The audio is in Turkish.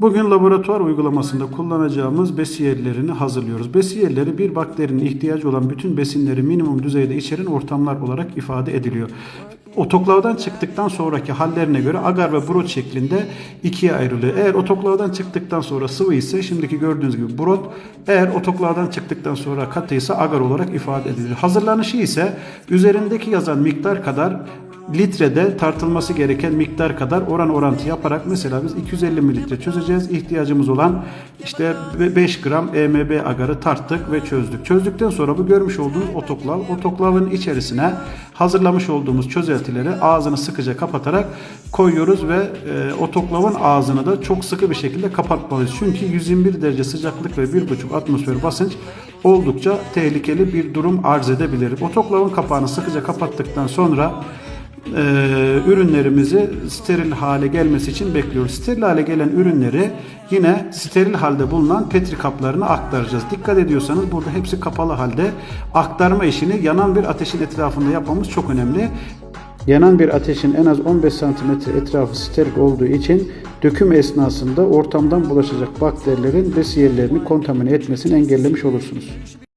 Bugün laboratuvar uygulamasında kullanacağımız besiyerlerini hazırlıyoruz. Besiyerleri bir bakterinin ihtiyacı olan bütün besinleri minimum düzeyde içeren ortamlar olarak ifade ediliyor. Otoklavdan çıktıktan sonraki hallerine göre agar ve brot şeklinde ikiye ayrılıyor. Eğer otoklavdan çıktıktan sonra sıvı ise şimdiki gördüğünüz gibi brot, eğer otoklavdan çıktıktan sonra katı ise agar olarak ifade ediliyor. Hazırlanışı ise üzerindeki yazan miktar kadar litrede tartılması gereken miktar kadar oran orantı yaparak mesela biz 250 mililitre çözeceğiz. İhtiyacımız olan işte 5 gram EMB agarı tarttık ve çözdük. Çözdükten sonra bu görmüş olduğunuz otoklav, otoklavın içerisine hazırlamış olduğumuz çözeltileri ağzını sıkıca kapatarak koyuyoruz ve e, otoklavın ağzını da çok sıkı bir şekilde kapatmalıyız. Çünkü 121 derece sıcaklık ve 1,5 atmosfer basınç oldukça tehlikeli bir durum arz edebilir. Otoklavın kapağını sıkıca kapattıktan sonra ürünlerimizi steril hale gelmesi için bekliyoruz. Steril hale gelen ürünleri yine steril halde bulunan petri kaplarına aktaracağız. Dikkat ediyorsanız burada hepsi kapalı halde aktarma işini yanan bir ateşin etrafında yapmamız çok önemli. Yanan bir ateşin en az 15 cm etrafı steril olduğu için döküm esnasında ortamdan bulaşacak bakterilerin besiyerlerini kontamine etmesini engellemiş olursunuz.